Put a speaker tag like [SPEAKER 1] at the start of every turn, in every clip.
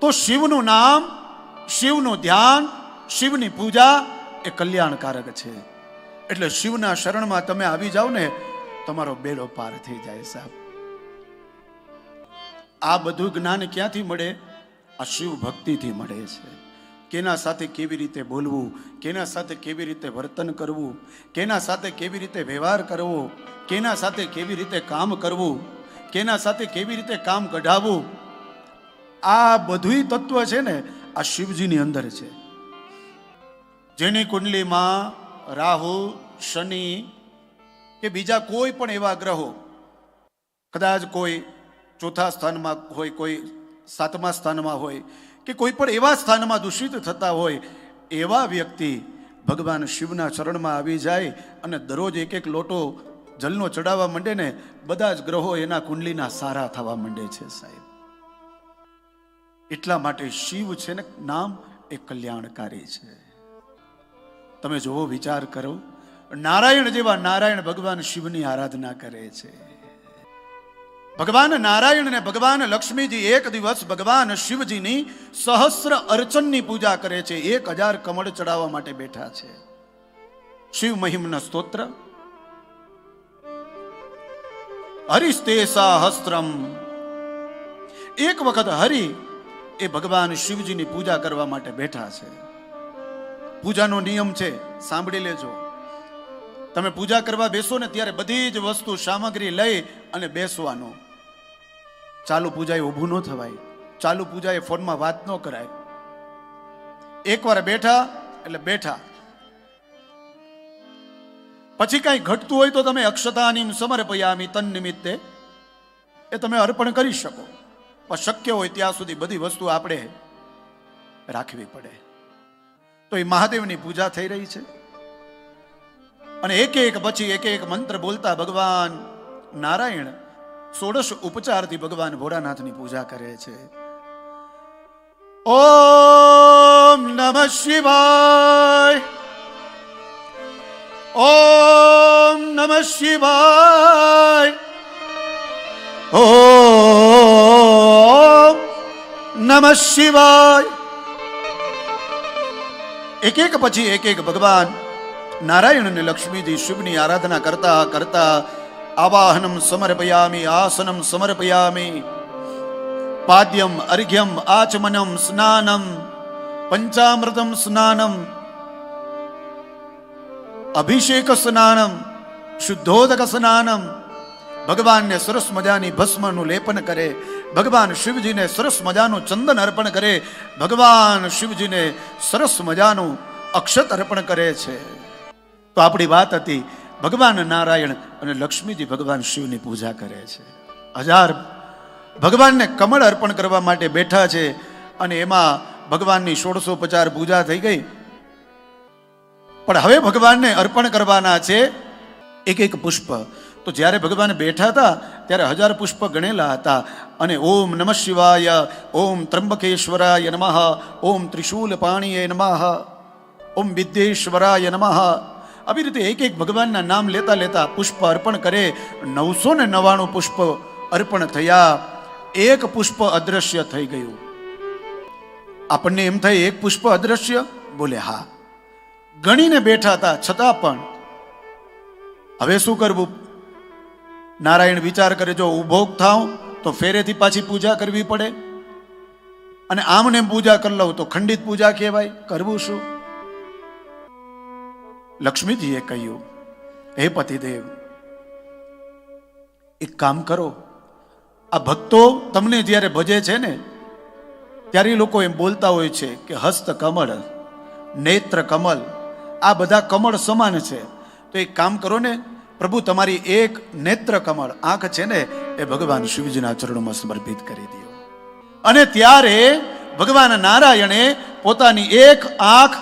[SPEAKER 1] તો શિવનું નામ, શિવનું ધ્યાન, શિવની પૂજા એ કલ્યાણકારક છે. એટલે શિવના શરણમાં તમે આવી જાઓ ને, તમારો બેડો પાર થઈ જાય સાહેબ. આ બધું જ્ઞાન ક્યાંથી મળે? આ શિવ ભક્તિથી મળે છે. કેના સાથે કેવી રીતે બોલવું? કેના સાથે કેવી રીતે વર્તન કરવું? કેના સાથે કેવી રીતે વ્યવહાર કરવો? કેના સાથે કેવી રીતે કામ કરવું? કેના સાથે કેવી રીતે કામ કઢાવવું? આ બધુંય તત્વ છે ને આ શિવજીની અંદર છે. જેની કુંડલીમાં રાહુ, શનિ કે બીજા કોઈ પણ એવા ગ્રહો, કદાચ કોઈ ચોથા સ્થાનમાં હોય, કોઈ સાતમા સ્થાનમાં હોય કે કોઈ પણ એવા સ્થાનમાં દૂષિત થતા હોય, એવા વ્યક્તિ ભગવાન શિવના ચરણમાં આવી જાય અને દરરોજ એક એક લોટો જલનો ચડાવવા માંડે ને બધા જ ગ્રહો એના કુંડલીના સારા થવા માંડે છે સાહેબ. એટલા માટે શિવ છે ને નામ એ કલ્યાણકારી છે. તમે જોવો, વિચાર કરો. નારાયણ જેવા નારાયણ ભગવાન શિવની આરાધના કરે છે. ભગવાન નારાયણ ને ભગવાન લક્ષ્મીજી એક દિવસ ભગવાન શિવજીની સહસ્ર અર્ચનની પૂજા કરે છે. એક હજાર કમળ ચડાવવા માટે બેઠા છે. શિવ મહિમના સ્તોત્ર. હરિસ્તે સહસ્ત્રમ. એક વખત હરિ એ ભગવાન શિવજીની પૂજા કરવા માટે બેઠા છે. પૂજાનો નિયમ છે, સાંભળી લેજો. તમે પૂજા કરવા બેસો ને ત્યારે બધી જ વસ્તુ, સામગ્રી લઈ અને બેસવાનું. ચાલુ પૂજાએ ઊભું ન થવાય. ચાલુ પૂજાએ ફોનમાં વાત ન કરાય. એકવાર બેઠા એટલે બેઠા. પછી કાંઈ ઘટતું હોય તો તમે અક્ષતાની સમર્પયામી તન નિમિત્તે એ તમે અર્પણ કરી શકો. પણ શક્ય હોય ત્યાં સુધી બધી વસ્તુ આપણે રાખવી પડે. તો એ મહાદેવની પૂજા થઈ રહી છે. અને એક એક પછી એક એક મંત્ર બોલતા ભગવાન નારાયણ સોળશ ઉપચારથી ભગવાન ભોળાનાથની પૂજા કરે છે. ઓમ નમઃ શિવાય. ઓમ નમઃ શિવાય. નમઃ શિવાય. એક એક પછી એક એક ભગવાન નારાયણ અને લક્ષ્મીજી શિવની આરાધના કરતા કરતા આવાહનમ સમર્પયામી, આસનમ સમર્પયામી, પાદ્યમ, અર્ઘ્યમ, આચમનમ, સ્નાનમ, પંચામૃતમ સ્નાનમ, અભિષેક સ્નાનમ, શુદ્ધોદક સ્નાનમ ભગવાનને સરસ મજાની ભસ્મનું લેપન કરે, ભગવાન શિવજીને સરસ મજાનું ચંદન અર્પણ કરે, ભગવાન શિવજીને સરસ મજાનું અક્ષત અર્પણ કરે છે. તો આપણી વાત હતી ભગવાન નારાયણ અને લક્ષ્મીજી ભગવાન શિવની પૂજા કરે છે. હજાર ભગવાનને કમળ અર્પણ કરવા માટે બેઠા છે અને એમાં ભગવાનની સોળસો પચાર પૂજા થઈ ગઈ. પણ હવે ભગવાનને અર્પણ કરવાના છે એક એક પુષ્પ. તો જ્યારે ભગવાન બેઠા હતા, ત્યારે હજાર પુષ્પ ગણેલા હતા. અને ઓમ નમઃ શિવાય, ઓમ ત્રંબકેશ્વરાય નમઃ, ઓમ ત્રિશૂલ પાણીએ નમઃ, ઓમ વિદ્યેશ્વરાય નમઃ. આવી રીતે એક એક ભગવાનના નામ લેતા લેતા પુષ્પ અર્પણ કરે. નવસો ને નવ્વાણું પુષ્પ અર્પણ થયા. એક પુષ્પ અદ્રશ્ય થઈ ગયું. આપણને એમ થાય, એક પુષ્પ અદ્રશ્ય? બોલે, હા. ગણીને બેઠા હતા, છતાં પણ. હવે શું કરવું? નારાયણ વિચાર કરે, જો ઊભો થાવ તો ફેરેથી પાછી પૂજા કરવી પડે. અને આમને પૂજા કરી લઉં તો ખંડિત પૂજા કહેવાય. કરવું શું? લક્ષ્મીજીએ કહ્યું, હે પતિદેવ, એક કામ કરો. આ ભક્તો તમને જ્યારે ભજે છે ને, ત્યારે લોકો એમ બોલતા હોય છે કે હસ્ત કમળ, નેત્ર કમલ આ બધા કમળ સમાન છે. તો એક કામ કરો ને પ્રભુ, તમારી એક નેત્ર કમળ, આંખ છે ને, એ ભગવાન શિવજીના ચરણોમાં સમર્પિત કરી દો અને ત્યારે ભગવાન નારાયણે પોતાની એક આંખ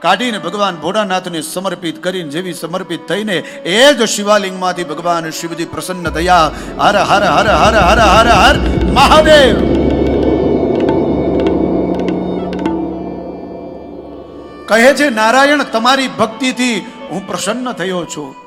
[SPEAKER 1] કાઢીને ભગવાન ભોળાનાથને સમર્પિત કરીને, જેવી સમર્પિત થઈને, એ જ શિવાલિંગમાંથી ભગવાન શિવજી પ્રસન્ન થયા. હર હર હર હર હર હર હર, મહાદેવ! કહે છે, નારાયણ, તમારી ભક્તિથી હું પ્રસન્ન થયો છું.